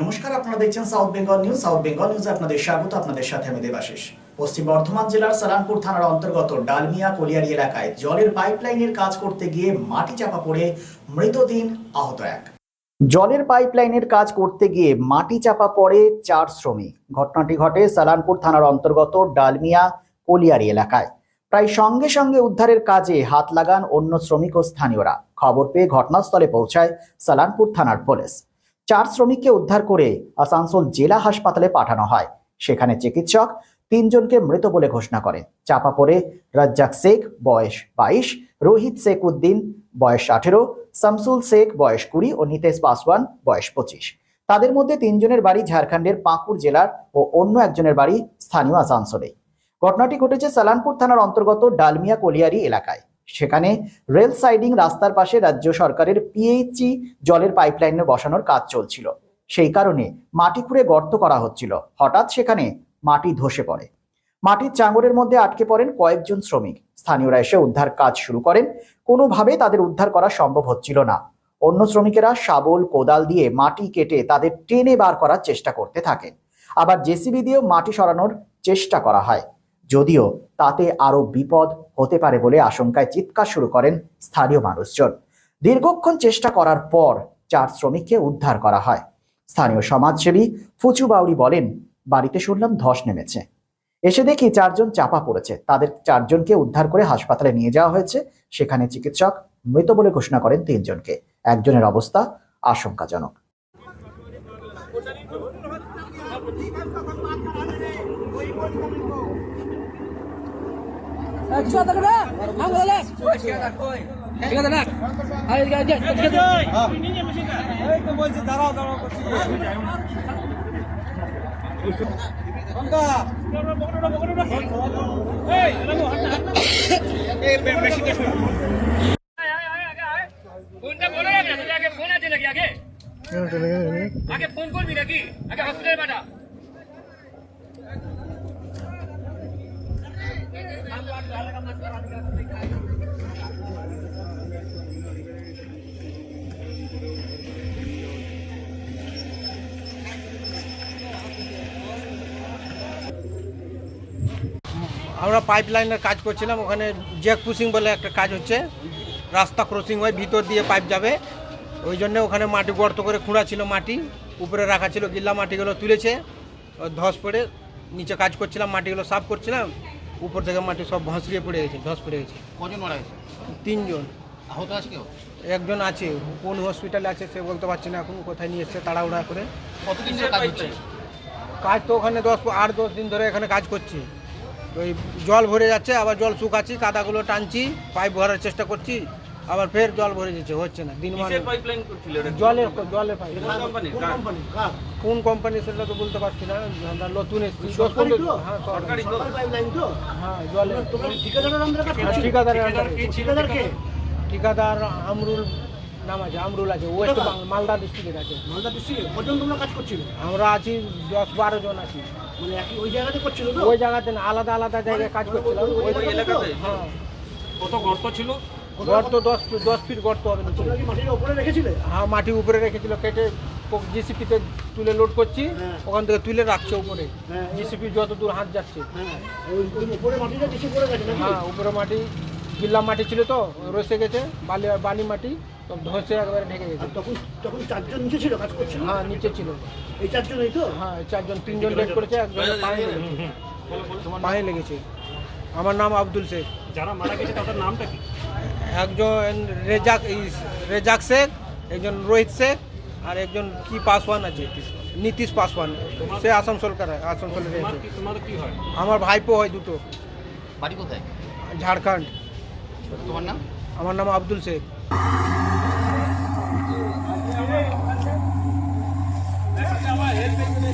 নমস্কার, আপনারা দেখছেন South Bengal News South Bengal নিউজে আপনাদের স্বাগত, আপনাদের সাথে আমি দেবাশিস। পশ্চিম বর্ধমান জেলার সালানপুর থানার অন্তর্গত ডালমিয়া কলিয়ারি এলাকায় জলের পাইপলাইনের কাজ করতে গিয়ে মাটি চাপা পড়ে মৃতদিন আহত এক। জলের পাইপলাইনের কাজ করতে গিয়ে মাটি চাপা পড়ে চার শ্রমিক। ঘটনাটি ঘটে সালানপুর থানার অন্তর্গত ডালমিয়া কলিয়ারি এলাকায়। প্রায় সঙ্গে সঙ্গে উদ্ধারের কাজে হাত লাগান অন্য শ্রমিক ও স্থানীয়রা। খবর পেয়ে ঘটনাস্থলে পৌঁছায় সালানপুর থানার পুলিশ। চার শ্রমিককে উদ্ধার করে আসানসোল জেলা হাসপাতালে পাঠানো হয়। সেখানে চিকিৎসক তিনজনকে মৃত বলে ঘোষণা করে চাপা পড়ে রাজ্জাক শেখ, বয়স বাইশ, রোহিত শেখ উদ্দিন, বয়স আঠেরো, শামসুল শেখ, বয়স কুড়ি ও নিতেশ পাসওয়ান, বয়স পঁচিশ। তাদের মধ্যে তিনজনের বাড়ি ঝাড়খণ্ডের পাঁকুড় জেলার ও অন্য একজনের বাড়ি স্থানীয় আসানসোলে। ঘটনাটি ঘটেছে সালানপুর থানার অন্তর্গত ডালমিয়া কলিয়ারি এলাকায়। সেখানে রেল সাইডিং রাস্তার পাশে রাজ্য সরকারের পিএইচই জলের পাইপলাইন বসানোর কাজ চলছিল। সেই কারণে মাটি খুঁড়ে গর্ত করা হচ্ছিল। হঠাৎ সেখানে মাটি ধসে পড়ে। মাটির চাঙড়ের মধ্যে আটকে পড়েন কয়েকজন শ্রমিক। স্থানীয়রা এসে উদ্ধার কাজ শুরু করেন। কোনোভাবে তাদের উদ্ধার করা সম্ভব হচ্ছিল না। অন্য শ্রমিকেরা শাবল, কোদাল দিয়ে মাটি কেটে তাদের টেনে বার করার চেষ্টা করতে থাকে আবার জেসিবি দিয়েও মাটি সরানোর চেষ্টা করা হয়। যদিও তাতে আরও বিপদ হতে পারে বলে আশঙ্কায় চিৎকার শুরু করেন স্থানীয় মানুষজন। দীর্ঘক্ষণ চেষ্টা করার পর চার শ্রমিককে উদ্ধার করা হয়। স্থানীয় সমাজসেবী ফুচু বাউরি বলেন, বাড়িতে শুনলাম ধস নেমেছে। এসে দেখি চারজন চাপা পড়েছে। তাদের চারজনকে উদ্ধার করে হাসপাতালে নিয়ে যাওয়া হয়েছে। সেখানে চিকিৎসক মৃত বলে ঘোষণা করেন তিনজনকে। একজনের অবস্থা আশঙ্কাজনক। Cuma tak ada. Ang wala. Tiga tak nak. Ayo tiga aja. Tiga aja. ফোনটা বলো না তোদের আগে ফোন আছে নাকি আগে আগে ফোন করবি নাকি আগে হসপিটালে পাঠা আমরা পাইপ লাইনের কাজ করছিলাম ওখানে জ্যাক পুশিং বলে একটা কাজ হচ্ছে। রাস্তা ক্রসিং হয় ভিতর দিয়ে পাইপ যাবে। ওই জন্য ওখানে মাটি গর্ত করে খুঁড়া ছিল মাটি উপরে রাখা ছিল গিল্লা মাটিগুলো তুলেছে। ধস পড়ে নিচে কাজ করছিলাম মাটিগুলো সাফ করছিলাম। উপর থেকে মাটি সব ভাঁসড়িয়ে পড়ে গেছে ধস পড়ে গেছে। কজন মারা গেছে? তিনজন। আহত আছে কেউ? একজন আছে কোন হসপিটালে আছে সে বলতে পারছি না এখন কোথায় নিয়ে এসছে তাড়াহুড়া করে। কতদিন কাজ হচ্ছে? কাজ তো ওখানে দশ আট দশ দিন ধরে এখানে কাজ করছি। ওই জল ভরে যাচ্ছে আবার জল শুকাচ্ছি কাদাগুলো টানছি পাইপ ভরার চেষ্টা করছি আবার ফের জল ভরে যাচ্ছে হচ্ছে না দিন মানে পাইপলাইন করছিল জলের জলের পাইপ কোন কোম্পানি সেটা তো বলতে পারছি না আমরা নতুন এসেছি হ্যাঁ হ্যাঁ জলের। হ্যাঁ। ঠিকাদার আমরুল নাম আছে আমরুল আছে ওয়েস্ট মালদা ডিস্ট্রিক্টের আছে। মালদা ডিস্ট্রিক্টে কজন তোমরা কাজ করছিল? আমরা আছি দশ বারো জন আছি। মানে একই ওই জায়গাতে করছিল তো? ওই জায়গাতে না আলাদা আলাদা জায়গায় কাজ করছিলাম। ওই এলাকাতে? হ্যাঁ। কত গর্ত ছিল? গর্ত দশ দশ ফিট গর্ত হবে মাটির উপরে রেখেছিলে? হ্যাঁ মাটি উপরে রেখেছিল কেটে জিসিপিতে তুলে লোড করছি। হ্যাঁ। ওখান থেকে তুলে রাখছে উপরে। হ্যাঁ। জিসিপি যত দূর হাত যাচ্ছে। হ্যাঁ। উপরে হ্যাঁ উপরে মাটি গিল্লা মাটি ছিল তো রসে গেছে বালি বালি মাটি। ধসে একবারে ঢেকে গেছে। তখন তখন চারজন নিচে ছিল কাজ করছিল? হ্যাঁ নিচে ছিল। এই চারজনই তো? হ্যাঁ এই চারজন তিনজন লেট করেছে একজন পায়ে লেগেছে। পায়ে লেগেছে। আমার নাম আব্দুল শেখ। যারা মারা গেছে তাদের নামটা কি? একজন রেজাক রেজাক শেখ একজন রোহিত শেখ আর একজন কি পাসওয়ান আছে? নীতিশ পাসওয়ান। সে আসানসোল করে আসানসোলে রয়েছে তোমাদের কি হয়? আমার ভাইপো হয় দুটো। বাড়ি কোথায়? ঝাড়খণ্ড। তোমার নাম? আমার নাম আব্দুল শেখ।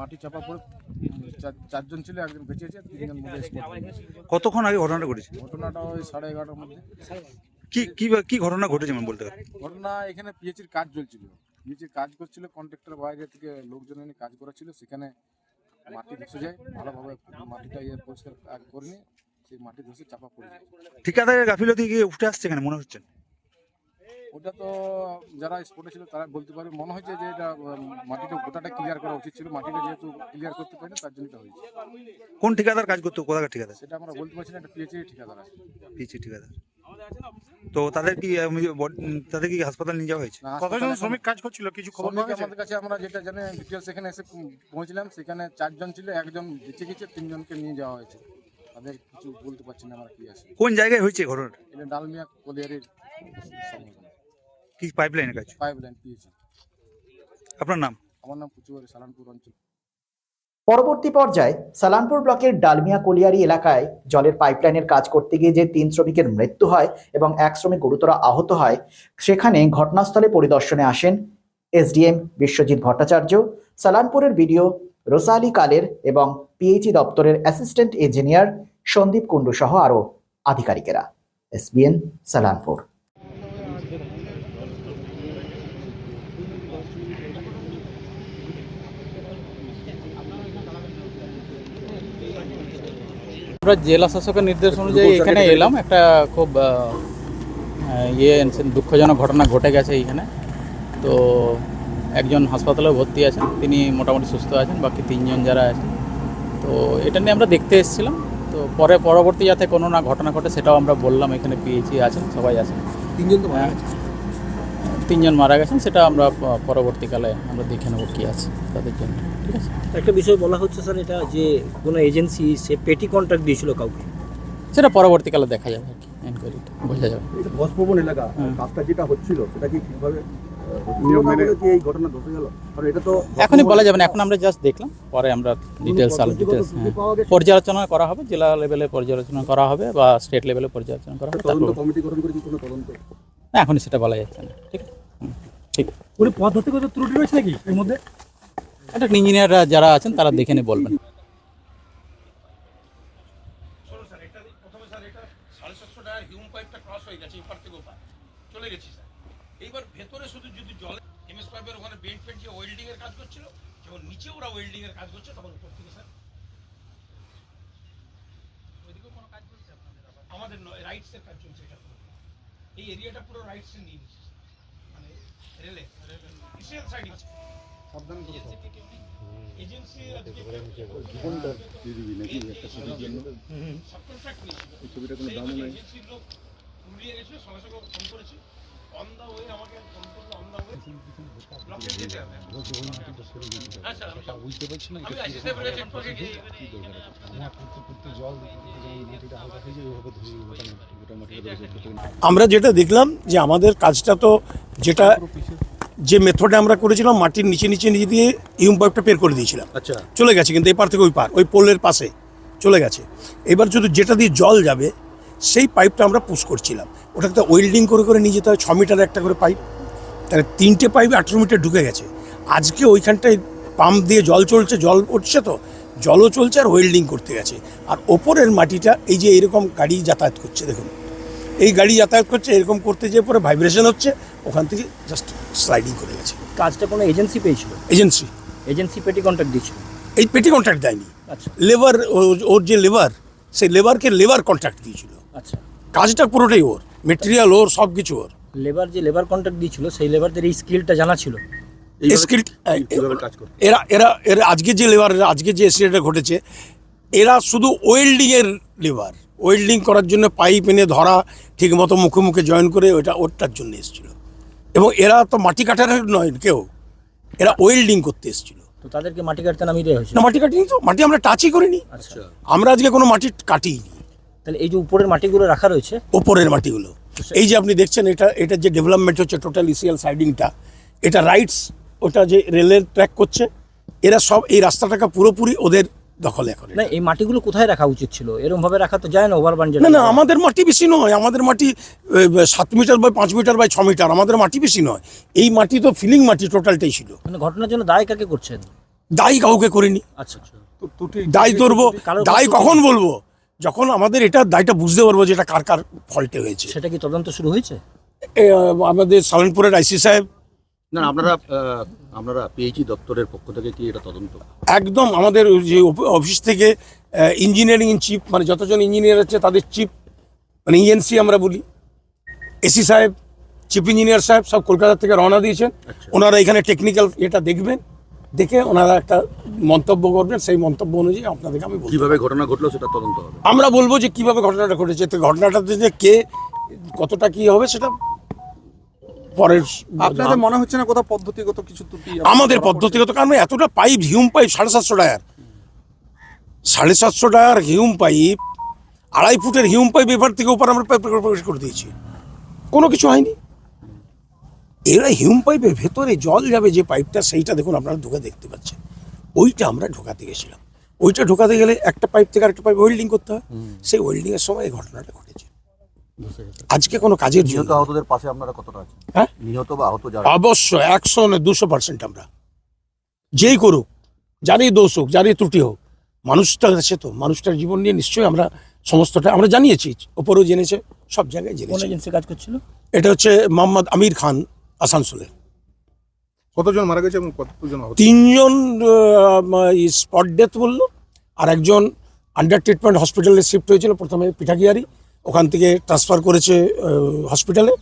মাটি চাপা পড়ে চারজন ছিল একজন বেঁচে আছে তিনজন কতক্ষণ আগে ঘটনাটা ঘটেছে? ঘটনাটা ওই সাড়ে এগারোটার মধ্যে। কি কি কি ঘটনা ঘটেছে মানে বলতে পারেন? ঘটনা এখানে পিএইচির কাজ চলছিল। পিএইচির কাজ করছিল কন্ট্রাক্টর বাইরে থেকে লোকজন এনে কাজ করাছিল সেখানে মাটি ধসে যায়। ভালোভাবে মাটিটা ইয়ে পরিষ্কার কাজ করেনি সেই মাটি ধসে চাপা পড়ে যায়। ঠিকাদারের গাফিলতি গিয়ে উঠে আসছে এখানে মনে হচ্ছে? ওটা তো যারা স্পটে ছিল তারা বলতে পারবে মনে হয়েছে যে এটা মাটিটা গোটাটা ক্লিয়ার করা উচিত ছিল মাটিটা যেহেতু ক্লিয়ার করতে পারেনি তার জন্য এটা হয়েছে। কোন ঠিকাদার কাজ করতো কোথাকার ঠিকাদার? সেটা আমরা বলতে পারছি না এটা পিএইচি ঠিকাদার আছে। পিছি ঠিকাদার। তো তাদের কি বড- তাদের কি হাসপাতাল নিয়ে যাওয়া হয়েছে? না, হাসপাতালে শ্রমিক কাজ করছিল কিছু খবর আমাদের কাছে আমরা যেটা জানি ডিটেলস এখানে এসে পৌঁছলাম সেখানে চারজন ছিল একজন বেঁচে গেছে তিনজনকে নিয়ে যাওয়া হয়েছে। তাদের কিছু বলতে পারছি না আমরা কি আছে। কোন জায়গায় হয়েছে ঘটনাটা? এটা ডালমিয়া কলিয়ারির কি পাইপ লাইনের কাজ পাইপ লাইন পিএইচি আপনার নাম? আমার নাম কুচুয়ারি সালানপুর অঞ্চল। পরবর্তী পর্যায়ে সালানপুর ব্লকের ডালমিয়া কলিয়ারি এলাকায় জলের পাইপলাইনের কাজ করতে গিয়ে যে তিন শ্রমিকের মৃত্যু হয় এবং এক শ্রমিক গুরুতর আহত হয় সেখানে ঘটনাস্থলে পরিদর্শনে আসেন এসডিএম বিশ্বজিৎ ভট্টাচার্য সালানপুরের বিডিও রোসালি কালের এবং পিএইচই দপ্তরের অ্যাসিস্ট্যান্ট ইঞ্জিনিয়ার সন্দীপ কুণ্ডু সহ আরও আধিকারিকেরা। এসবিএন সালানপুর। আমরা জেলা শাসকের নির্দেশ অনুযায়ী এখানে এলাম। একটা খুব ইয়ে দুঃখজনক ঘটনা ঘটে গেছে এইখানে। তো একজন হাসপাতালে ভর্তি আছেন। তিনি মোটামুটি সুস্থ আছেন বাকি তিনজন যারা আছেন। তো এটা নিয়ে আমরা দেখতে এসেছিলাম। তো পরে পরবর্তী যাতে কোনো না ঘটনা ঘটে সেটাও আমরা বললাম। এখানে পিএইচি আছেন সবাই আছেন। তিনজন তো হ্যাঁ। তিনজন মারা গেছেন সেটা আমরা পরবর্তীকালে আমরা দেখে নেব কী আছে তাদের জন্য ঠিক আছে? একটা বিষয় বলা হচ্ছে স্যার এটা যে কোনো এজেন্সি সে পেটি কন্ট্রাক্ট দিয়েছিল কাউকে? সেটা পরবর্তীকালে দেখা যাবে আর কি এনকোয়ারিটা বোঝা যাবে। এটা বসভবন এলাকা কাজটা যেটা হচ্ছিল সেটা কি ঠিকভাবে নিয়ম মেনে কি এই ঘটনা ঘটে গেল? কারণ এটা তো এখনই বলা যাবে না এখন আমরা জাস্ট দেখলাম পরে আমরা ডিটেলস আলো ডিটেলস পর্যালোচনা করা হবে জেলা লেভেলে পর্যালোচনা করা হবে বা স্টেট লেভেলে পর্যালোচনা করা হবে তদন্ত কমিটি গঠন করে কি কোনো তদন্ত? না এখনই সেটা বলা যাচ্ছে না ঠিক আছে? ঠিক। কোনো পদ্ধতিগত ত্রুটি রয়েছে নাকি এর মধ্যে? এটা ইঞ্জিনিয়াররা যারা আছেন তারা দেখে নিয়ে বলবেন। প্রথমে স্যার এটা সাড়ে সাতশো টাকার হিউম পাইপটা ক্রস হয়ে গেছে এপার থেকে ওপার। চলে গেছি স্যার। এইবার ভেতরে শুধু যদি জলে এমএস পাইপের ওখানে বেন্ট ফেন্ট যে ওয়েল্ডিং এর কাজ করছিল যখন নিচে ওরা ওয়েল্ডিং এর কাজ করছে তখন উপর থেকে স্যার। ওইদিকেও কোনো কাজ চলছে আমাদের রাইটস এর কাজ চলছে এটা এই এরিয়াটা পুরো রাইটস এর নিয়ে নিচ্ছে। রেলে ইসিএল সাইড ছবিটা কোনো দামও নাই। লোক পুরুলিয়া গেছিল সঙ্গে সঙ্গে ফোন করেছি। হ্যাঁ বুঝতে পারছি না গিয়ে। আমরা যেটা দেখলাম যে আমাদের কাজটা তো যেটা যে মেথডে আমরা করেছিলাম মাটির নিচে নিচে নিচে দিয়ে ইউম পাইপটা বের করে দিয়েছিলাম। আচ্ছা। চলে গেছে কিন্তু এপার থেকে ওই পার ওই পোলের পাশে চলে গেছে। এবার শুধু যেটা দিয়ে জল যাবে সেই পাইপটা আমরা পুশ করছিলাম। ওটাকে তো ওয়েল্ডিং করে করে নিয়ে যেতে হয় ছ মিটার একটা করে পাইপ। তাহলে তিনটে পাইপ আঠেরো মিটার ঢুকে গেছে। আজকে ওইখানটায় পাম্প দিয়ে জল চলছে জল উঠছে তো জলও চলছে আর ওয়েল্ডিং করতে গেছে। আর ওপরের মাটিটা এই যে এরকম গাড়ি যাতায়াত করছে দেখুন। এই গাড়ি যাতায়াত করছে এরকম করতে যেয়ে পরে ভাইব্রেশন হচ্ছে ওখান থেকে জাস্ট স্লাইডিং করে গেছে। কাজটা কোনো এজেন্সি পেয়েছিল? এজেন্সি এজেন্সি পেটি কন্ট্রাক্ট দিয়েছিল? এই পেটি কন্ট্রাক্ট দেয়নি। আচ্ছা। লেবার ওর যে লেবার সেই লেবারকে লেবার কন্ট্রাক্ট দিয়েছিল। আচ্ছা। কাজটা পুরোটাই ওর মেটেরিয়াল ওর সব কিছু ওর। লেবার যে লেবার কন্ট্রাক্ট দিয়েছিল সেই লেবারদের এই স্কিলটা জানা ছিল? স্কিল এরা এরা এরা আজকে যে লেবার আজকে যে অ্যাক্সিডেন্টটা ঘটেছে এরা শুধু ওয়েল্ডিংয়ের লেবার ওয়েল্ডিং করার জন্য পাইপ এনে ধরা ঠিক মতো মুখে মুখে জয়েন করে ওটা ওটার জন্য এসেছিল। এবং এরা তো মাটি কাটার নয় কেউ এরা ওয়েল্ডিং করতে এসেছিল। তো তাদেরকে মাটি কাটতে নামিয়ে দেওয়া হয়েছিল? না মাটি কাটিনি তো মাটি আমরা টাচই করিনি। আচ্ছা। আমরা আজকে কোনো মাটি কাটিনি তাহলে এই যে উপরের মাটিগুলো রাখা রয়েছে ওপরের মাটিগুলো। এই যে আপনি দেখছেন এটা এটা যে ডেভেলপমেন্ট হচ্ছে টোটাল ইসিএল সাইডিংটা এটা রাইটস ওটা যে রেলের ট্র্যাক করছে এরা সব এই রাস্তাটাকে পুরোপুরি ওদের দখলে করে। না এই মাটিগুলো কোথায় রাখা উচিত ছিল? এরকম ভাবে রাখা তো যায় না ওভারবান যেটা না না আমাদের মাটি বেশি নয় আমাদের মাটি সাত মিটার বাই পাঁচ মিটার বাই ছ মিটার আমাদের মাটি বেশি নয়। এই মাটি তো ফিলিং মাটি টোটালটাই ছিল। মানে ঘটনার জন্য দায় কাকে করছেন? দায়ী কাউকে করিনি। আচ্ছা আচ্ছা। দায় ধরবো দায় কখন বলব? যখন আমাদের এটা দায়টা বুঝতে পারব যে এটা কার কার ফল্টে হয়েছে। সেটা কি তদন্ত শুরু হয়েছে? এ, আমাদের সালনপুরের আইসি সাহেব। না আপনারা আপনারা পিএইচই দপ্তরের পক্ষ থেকে কি এটা তদন্ত? একদম আমাদের ওই যে অফি- অফিস থেকে ইঞ্জিনিয়ারিং ইন চিফ মানে যতজন ইঞ্জিনিয়ার আছে তাদের চিফ মানে ইএনসি আমরা বলি। এসি সাহেব চিফ ইঞ্জিনিয়ার সাহেব সব কলকাতা থেকে রওনা দিয়েছেন। ওনারা এখানে টেকনিক্যাল এটা দেখবেন। দেখে ওনারা একটা মন্তব্য করবেন সেই মন্তব্য অনুযায়ী আপনাদেরকে আমি বলব। কীভাবে ঘটনা ঘটলো সেটা তদন্ত হবে। আমরা বলব যে কীভাবে ঘটনাটা ঘটেছে তো ঘটনাটাতে যে কে কতটা কি হবে সেটা পরের আপনাদের মনে হচ্ছে না কোথাও পদ্ধতিগত কিছু ত্রুটি আমাদের পদ্ধতিগত কারণ এতটা পাইপ হিউম পাইপ সাড়ে সাতশো টায়ার। সাড়ে সাতশো টায়ার হিউম পাইপ আড়াই ফুটের হিউম পাইপ এবার থেকে ওপর আমরা পাইপ প্রবেশ করে দিয়েছি। কোনো কিছু হয়নি। এরা হিউম পাইপের ভেতরে জল যাবে যে পাইপটা সেইটা দেখুন আপনারা ঢোকে দেখতে পাচ্ছেন। ওইটা আমরা ঢোকাতে গেছিলাম। ওইটা ঢোকাতে গেলে একটা পাইপ থেকে আরেকটা পাইপ ওয়েল্ডিং করতে হয়। সেই ওয়েল্ডিং এর সময় এই ঘটনাটা ঘটেছে। আজকে কোনো কাজের জন্য। নিহত আহতদের পাশে আপনারা কতটা আছেন? হ্যাঁ? নিহত বা আহত যারা? অবশ্যই একশো না দুশো পার্সেন্ট আমরা। যেই করুক যারই দোষ হোক যারই ত্রুটি হোক মানুষটা আছে তো মানুষটার জীবন নিয়ে নিশ্চয়ই আমরা সমস্তটা আমরা জানিয়েছি ওপরেও জেনেছে সব জায়গায় কোন জেনেছি এজেন্সি কাজ করছিল? এটা হচ্ছে মোহাম্মদ আমির খান আসানসোলে। কতজন মারা গেছে এবং কতজন তিনজন স্পট ডেথ বলল আর একজন আন্ডার ট্রিটমেন্ট হসপিটালে শিফট হয়েছিল প্রথমে পিঠাকিয়ারি ওখান থেকে ট্রান্সফার করেছে হসপিটালে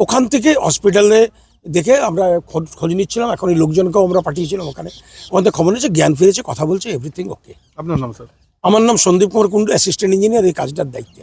ওখান থেকে হসপিটালে দেখে আমরা খোঁজ খোঁজ নিচ্ছিলাম এখন এই লোকজনকেও আমরা পাঠিয়েছিলাম ওখানে। আমাদের খবর নিয়েছে জ্ঞান ফিরেছে কথা বলছে এভরিথিং ওকে আপনার নাম স্যার আমার নাম সন্দীপ কুমার কুণ্ডু অ্যাসিস্ট্যান্ট ইঞ্জিনিয়ার এই কাজটার দায়িত্বে।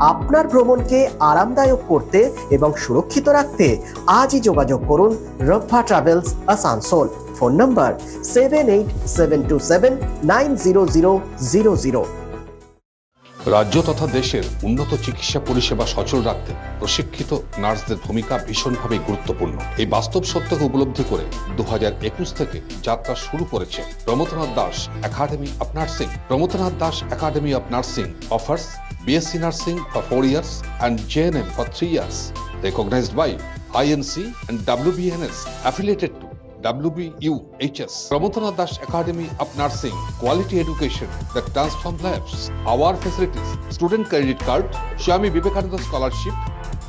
আপনার ভ্রমণকে আরামদায়ক করতে এবং সুরক্ষিত রাখতে আজই যোগাযোগ করুন Rabba Travels Asansol. Phone number seven eight seven two seven nine zero zero zero zero রাজ্য তথা দেশের উন্নত চিকিৎসা পরিষেবা সচল রাখতে প্রশিক্ষিত নার্সদের ভূমিকা ভীষণভাবে গুরুত্বপূর্ণ। এই বাস্তব সত্যকে উপলব্ধি করে দু থেকে যাত্রা শুরু করেছে Pramathanath Das Academy of Nursing. Pramathanath Das Academy of Nursing offers BSc nursing for four years and JNM for three years recognized by INC and WBNS affiliated to WBUHS. Pramothanath Das Academy of Nursing, quality education that transforms lives. Our facilities, student credit card, Swami Vivekananda scholarship,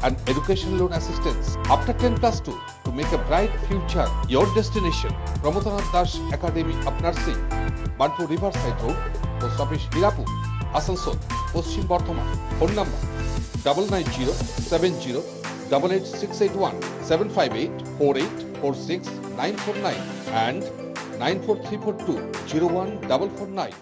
and education loan assistance. After 10 plus 2, to make a bright future, your destination, Pramothanath Das Academy of Nursing, Bantu Riverside Road, Post Office Hirapur, Asansol, Paschim Bardhaman. Phone number double nine zero seven zero double eight six eight one seven five eight four eight four six nine four nine and nine four three four two zero one double four nine